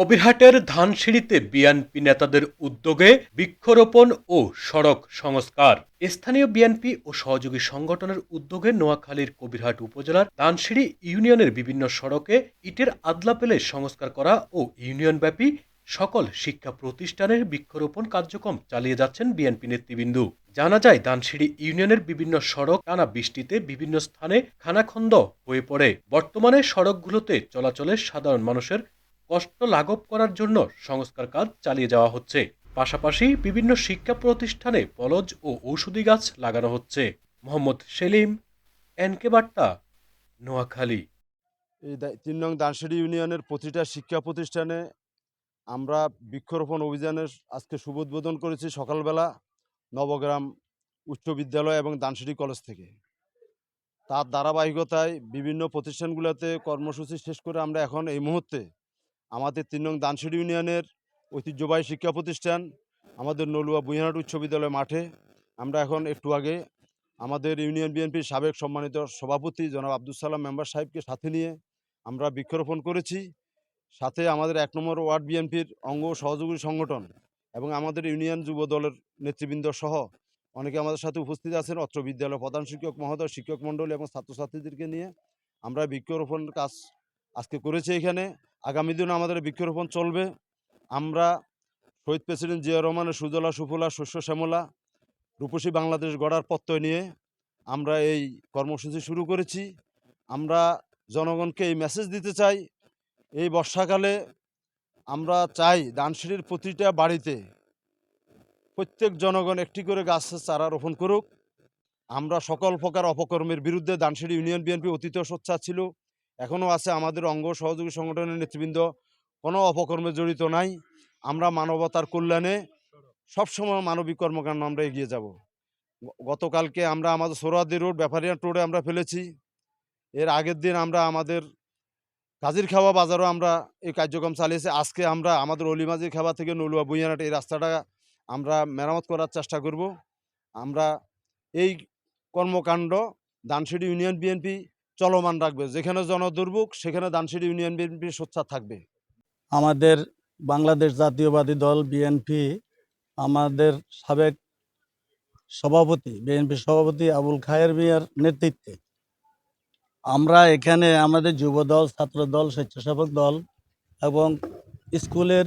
কবিরহাটের ধানসিঁড়িতে BNP নেতাদের উদ্যোগে বৃক্ষরোপণ ও সড়ক সংস্কার। স্থানীয় বিএনপি ও সহযোগী সংগঠনের উদ্যোগে নোয়াখালীর কবিরহাট উপজেলার ধানসিঁড়ি ইউনিয়নের বিভিন্ন সড়কে ইটের আদলা পেলে সংস্কার করা ও ইউনিয়নব্যাপী সকল শিক্ষা প্রতিষ্ঠানের বৃক্ষরোপণ কার্যক্রম চালিয়ে যাচ্ছেন বিএনপি নেতৃবৃন্দ। জানা যায় দানসিঁড়ি ইউনিয়নের বিভিন্ন সড়ক টানা বৃষ্টিতে বিভিন্ন স্থানে খানাখন্দ হয়ে পড়ে। বর্তমানে সড়কগুলোতে চলাচলে সাধারণ মানুষের কষ্ট লাঘব করার জন্য সংস্কার কাজ চালিয়ে যাওয়া হচ্ছে। পাশাপাশি বিভিন্ন শিক্ষা প্রতিষ্ঠানে বলজ ও ঔষধি গাছ লাগানো হচ্ছে। মোহাম্মদ সেলিম, এনকে বার্তা, নোয়াখালী। এই তিন নং ইউনিয়নের প্রতিটা শিক্ষা প্রতিষ্ঠানে আমরা বৃক্ষরোপণ অভিযানের আজকে শুভ উদ্বোধন করেছি সকালবেলা নবগ্রাম উচ্চ বিদ্যালয় এবং দানসিঁড়ি কলেজ থেকে। তার ধারাবাহিকতায় বিভিন্ন প্রতিষ্ঠানগুলোতে কর্মসূচি শেষ করে আমরা এখন এই মুহূর্তে আমাদের তিন নং দানসিঁড়ি ইউনিয়নের ঐতিহ্যবাহী শিক্ষা প্রতিষ্ঠান আমাদের নলুয়া বুইহাট উচ্চ বিদ্যালয় মাঠে। আমরা এখন একটু আগে আমাদের ইউনিয়ন বিএনপির সাবেক সম্মানিত সভাপতি জনাব আব্দুল সালাম মেম্বার সাহেবকে সাথে নিয়ে আমরা বৃক্ষরোপণ করেছি। সাথে আমাদের এক নম্বর ওয়ার্ড বিএনপির অঙ্গ সহযোগী সংগঠন এবং আমাদের ইউনিয়ন যুব দলের নেতৃবৃন্দ সহ অনেকে আমাদের সাথে উপস্থিত আছেন। অত্র বিদ্যালয় প্রধান শিক্ষক মহোদয়, শিক্ষক মণ্ডলী এবং ছাত্রছাত্রীদেরকে নিয়ে আমরা বৃক্ষরোপণ কাজ আজকে করেছি এখানে। আগামী দিনে আমাদের বৃক্ষরোপণ চলবে। আমরা শহীদ প্রেসিডেন্ট জিয়া রহমানের সুজলা, সুফলা, শস্য, শ্যামলা, রূপসী বাংলাদেশ গড়ার প্রত্যয় নিয়ে আমরা এই কর্মসূচি শুরু করেছি। আমরা জনগণকে এই মেসেজ দিতে চাই, এই বর্ষাকালে আমরা চাই দানসিঁড়ির প্রতিটা বাড়িতে প্রত্যেক জনগণ একটি করে গাছের চারা রোপণ করুক। আমরা সকল প্রকার অপকর্মের বিরুদ্ধে দানসিঁড়ি ইউনিয়ন বিএনপি অতীত সোচ্চার ছিল। এখনও আছে আমাদের অঙ্গ সহযোগী সংগঠনের নেতৃবৃন্দ, কোনো অপকর্মে জড়িত নাই। আমরা মানবতার কল্যাণে সবসময় মানবিক কর্মকাণ্ড আমরা এগিয়ে যাব। গতকালকে আমরা আমাদের সোরাদি রোড ব্যাপারিয়া রোডে আমরা ফেলেছি। এর আগের দিন আমরা আমাদের কাজির খাওয়া বাজারও আমরা এই কার্যক্রম চালিয়েছি। আজকে আমরা আমাদের অলিমাজির খাওয়া থেকে নলুয়া বুইয়ানাট এই রাস্তাটা আমরা মেরামত করার চেষ্টা করব। আমরা এই কর্মকাণ্ড দানসিঁড়ি ইউনিয়ন বিএনপি চলমান রাখবে। যেখানে জনদুর্ভোগ সেখানে দানসিঁড়ি ইউনিয়ন বিএনপি সোচ্চার থাকবে। আমাদের বাংলাদেশ জাতীয়বাদী দল বিএনপি, আমাদের সাবেক সভাপতি, বিএনপি সভাপতি আবুল খায়ের মিয়ার নেতৃত্বে। আমরা এখানে আমাদের যুব দল, ছাত্র দল, স্বেচ্ছাসেবক দল এবং স্কুলের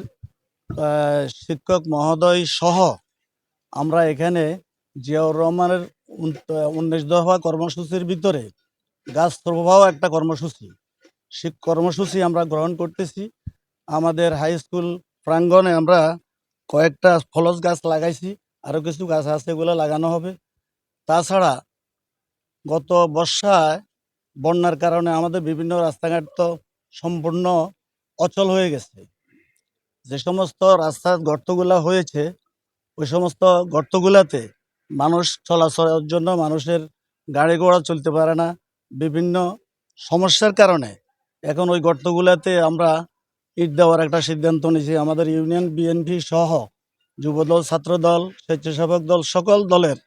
শিক্ষক মহোদয় সহ আমরা এখানে জিয়াউর রহমানের উন- উনিশ দফা কর্মসূচির ভিতরে গাছ প্রবাহ একটা কর্মসূচি। সে কর্মসূচি আমরা গ্রহণ করতেছি। আমাদের হাই স্কুল প্রাঙ্গণে আমরা কয়েকটা ফলস গাছ লাগাইছি, আরও কিছু গাছ আছে এগুলো লাগানো হবে। তাছাড়া গত বর্ষায় বন্যার কারণে আমাদের বিভিন্ন রাস্তাঘাট তো সম্পূর্ণ অচল হয়ে গেছে। যে সমস্ত রাস্তার গর্তগুলা হয়েছে, ওই সমস্ত গর্তগুলাতে মানুষ চলাচলের জন্য মানুষের গাড়ি ঘোড়া চলতে পারে না বিভিন্ন সমস্যার কারণে এখন ওই গর্তগুলাতে আমরা ইট দেওয়ার একটা সিদ্ধান্ত নিয়েছি। আমাদের ইউনিয়ন, বিএনপি সহ যুবদল, ছাত্রদল, স্বেচ্ছাসেবক দল, সকল দলের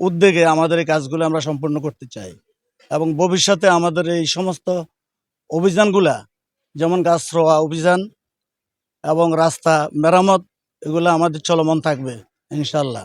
উদ্যোগে আমাদের এই কাজগুলো আমরা সম্পূর্ণ করতে চাই এবং ভবিষ্যতে আমাদের এই সমস্ত অভিযানগুলা, যেমন গাছ রোয়া অভিযান এবং রাস্তা মেরামত, এগুলো আমাদের চলমান থাকবে ইনশাল্লাহ